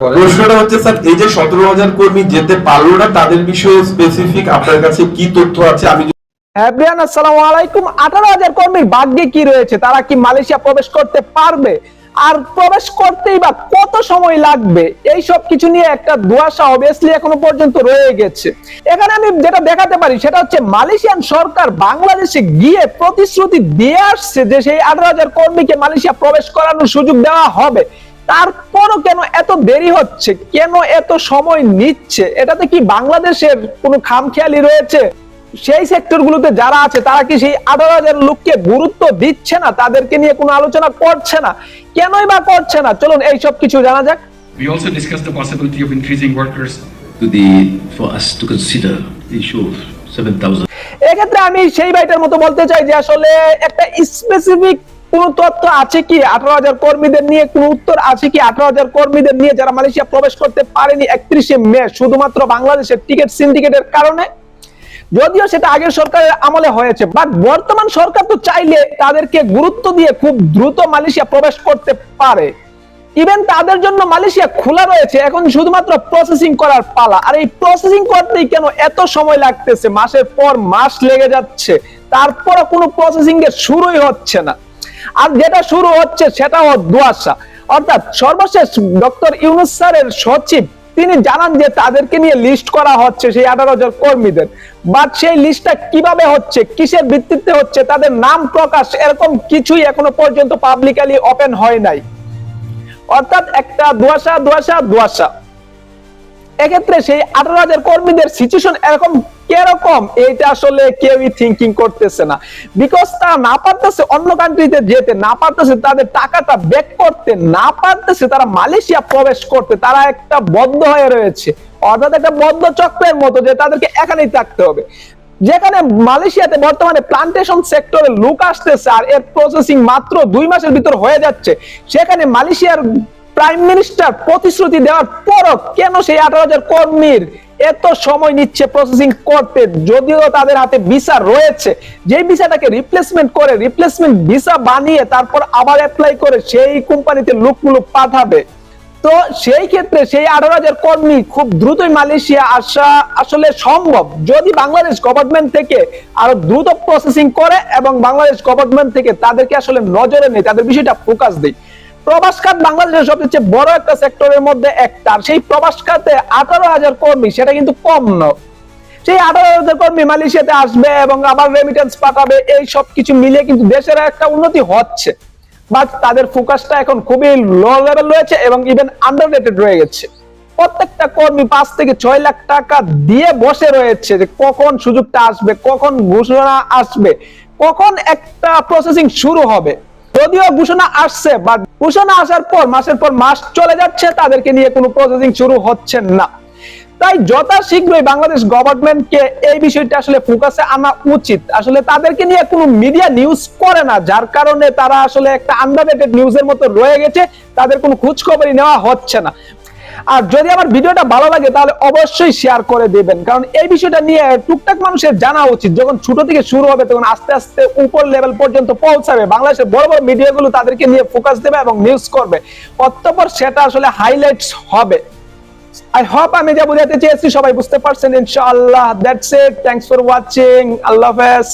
প্রশ্নটা হচ্ছে স্যার এই যে সতেরো হাজার কর্মী যেতে পারল না তাদের বিষয়ে স্পেসিফিক আপনার কাছে কি তথ্য আছে? আমি হ্যাঁ আসসালামু আলাইকুম। আঠারো হাজার কর্মীর ভাগ্যে কি রয়েছে? তারা কি মালয়েশিয়া প্রবেশ করতে পারবে? আর প্রবেশ করতেই বা কত সময় লাগবে? এই সব কিছু নিয়ে একটা দুয়াশা অবভিয়াসলি এখনও পর্যন্ত রয়ে গেছে। এখানে আমি যেটা দেখাতে পারি সেটা হচ্ছে মালয়েশিয়ান সরকার বাংলাদেশে গিয়ে প্রতিশ্রুতি দিয়ে আসছে যে সেই আঠারো হাজার কর্মীকে মালয়েশিয়া প্রবেশ করানোর সুযোগ দেওয়া হবে। তারপরও কেন এত দেরি হচ্ছে? কেন এত সময় নিচ্ছে? এটাতে কি বাংলাদেশের কোনো খামখেয়ালি রয়েছে? সেই সেক্টর গুলোতে যারা আছে তারা কি সেই আঠারো হাজার লোককে গুরুত্ব দিচ্ছে না? তাদেরকে নিয়ে কোনো আলোচনা করছে না? কেনই বা করছে না? চলুন এইসব কিছু জানা যাক। We also discussed the possibility of increasing workers to the for us to consider the issue of 7,000 এক্ষেত্রে আমি সেই ভাইটার মতো বলতে চাই যে আসলে একটা স্পেসিফিক কোন তথ্য আছে কি? আঠারো হাজার কর্মীদের নিয়ে কোন উত্তর আছে কি? আঠারো হাজার কর্মীদের নিয়ে যারা মালয়েশিয়া প্রবেশ করতে পারেনি একত্রিশে মে, শুধুমাত্র বাংলাদেশের টিকিট সিন্ডিকেটের কারণে? যদিও সেটা আগের সরকারের আমলে হয়েছে বাট বর্তমান সরকার তো চাইলে তাদেরকে গুরুত্ব দিয়ে খুব দ্রুত মালয়েশিয়া প্রবেশ করতে পারে। ইভেন তাদের জন্য মালয়েশিয়া খোলা রয়েছে, এখন শুধুমাত্র প্রসেসিং করার পালা। আর এই প্রসেসিং করতেই কেন এত সময় লাগতেছে? মাসের পর মাস লেগে যাচ্ছে তারপরে কোনো প্রসেসিং এর শুরুই হচ্ছে না। আর যেটা শুরু হচ্ছে সেটা দুয়াশা। অর্থাৎ সর্বশেষ ডক্টর ইউনুস স্যারের সচিব, তিনি জানান যে তাদেরকে নিয়ে লিস্ট করা হচ্ছে সেই আঠারো হাজার কর্মীদের। বাট সেই লিস্টটা কীভাবে হচ্ছে, কিসের ভিত্তিতে হচ্ছে, তাদের নাম প্রকাশ এরকম কিছুই এখনও পর্যন্ত পাবলিকালি ওপেন হয় নাই। অর্থাৎ একটা দুয়াশা দুয়াশা দুয়াশা। এক্ষেত্রে সেই আঠারো হাজার কর্মীদের সিচুয়েশন এরকম কীরকম এইটা আসলে কেউই থিঙ্কিং করতেছে না। বিকজ তারা না পারতেছে অন্য কান্ট্রিতে যেতে, না পারতেছে তাদের টাকাটা ব্যাক করতে, না পারতেছে তারা মালয়েশিয়া প্রবেশ করতে, তারা একটা বদ্ধ হয়ে রয়েছে। অর্থাৎ একটা বদ্ধ চক্রের মতো যে তাদেরকে এখানেই থাকতে হবে। যেখানে মালয়েশিয়াতে বর্তমানে প্লান্টেশন সেক্টরে লুক আসতেছে আর এর প্রসেসিং মাত্র দুই মাসের ভিতর হয়ে যাচ্ছে, সেখানে মালয়েশিয়ার প্রাইম মিনিস্টার প্রতিশ্রুতি দেওয়ার পরও কেন সেই আঠারো হাজার কর্মীর এত সময় নিচ্ছে প্রসেসিং করতে যদিও তাদের হাতে ভিসা রয়েছে। যে ভিসাটাকে রিপ্লেসমেন্ট করে রিপ্লেসমেন্ট ভিসা বানিয়ে তারপর আবার অ্যাপ্লাই করে, সেই কোম্পানিতে লোকগুলো পাঠাবে। তো সেই ক্ষেত্রে সেই আঠারো হাজার কর্মী খুব দ্রুতই মালয়েশিয়া আসা আসলে সম্ভব। যদি বাংলাদেশ গভর্নমেন্ট থেকে আরও দ্রুত প্রসেসিং করে এবং বাংলাদেশ গভর্নমেন্ট থেকে তাদেরকে আসলে নজরে নেই তাদের বিষয়টা ফোকাস দেয়। প্রবাস খাত বাংলাদেশের সবচেয়ে বড় একটা সেক্টরের মধ্যে একটা। সেই প্রবাস খাতে আঠারো হাজার কর্মী, সেটা কিন্তু কম নয়। সেই আঠারো হাজার কর্মী মালয়েশিয়াতে আসবে এবং আবার রেমিটেন্স পাঠাবে, এই সব কিছু মিলিয়ে কিন্তু দেশের একটা উন্নতি হচ্ছে। বাট তাদের ফোকাসটা এখন খুবই লো লেভেল রয়েছে এবং ইভেন আন্ডার রয়ে গেছে। প্রত্যেকটা কর্মী পাঁচ থেকে ছয় লাখ টাকা দিয়ে বসে রয়েছে যে কখন সুযোগটা আসবে, কখন ঘোষণা আসবে, কখন একটা প্রসেসিং শুরু হবে। যদিও ঘোষণা আসছে বাট ঘোষণা আসার পর, মাসের পর মাস চলে যাচ্ছে, তাদেরকে নিয়ে কোনো প্রসেসিং শুরু হচ্ছে না। তাই যথাশীঘ্রই বাংলাদেশ গভর্নমেন্টকে এই বিষয়টা আসলে ফোকাসে আনা উচিত। আসলে তাদেরকে নিয়ে কোনো মিডিয়া নিউজ করে না, যার কারণে তারা আসলে একটা আন্ডাররেটেড নিউজের মতো রয়ে গেছে, তাদের কোনো খোঁজ খবরই নেওয়া হচ্ছে না। আর যদি আমার ভিডিওটা ভালো লাগে, তাহলে অবশ্যই শেয়ার করে দিবেন। কারণ এই বিষয়টা নিয়ে টুকটাক মানুষের জানা উচিত। যখন ছোট থেকে শুরু হবে, তখন আস্তে আস্তে উপর লেভেল পর্যন্ত পৌঁছাবে। বাংলাদেশের বড় বড় মিডিয়াগুলো তাদেরকে নিয়ে ফোকাস দেবে এবং নিউজ করবে। অতঃপর সেটা আসলে হাইলাইটস হবে। আই হোপ আমি যা বুঝাতে চেয়েছি, সবাই বুঝতে পারছেন, ইনশাআল্লাহ। That's it thanks for watching আল্লাহ হাফেজ।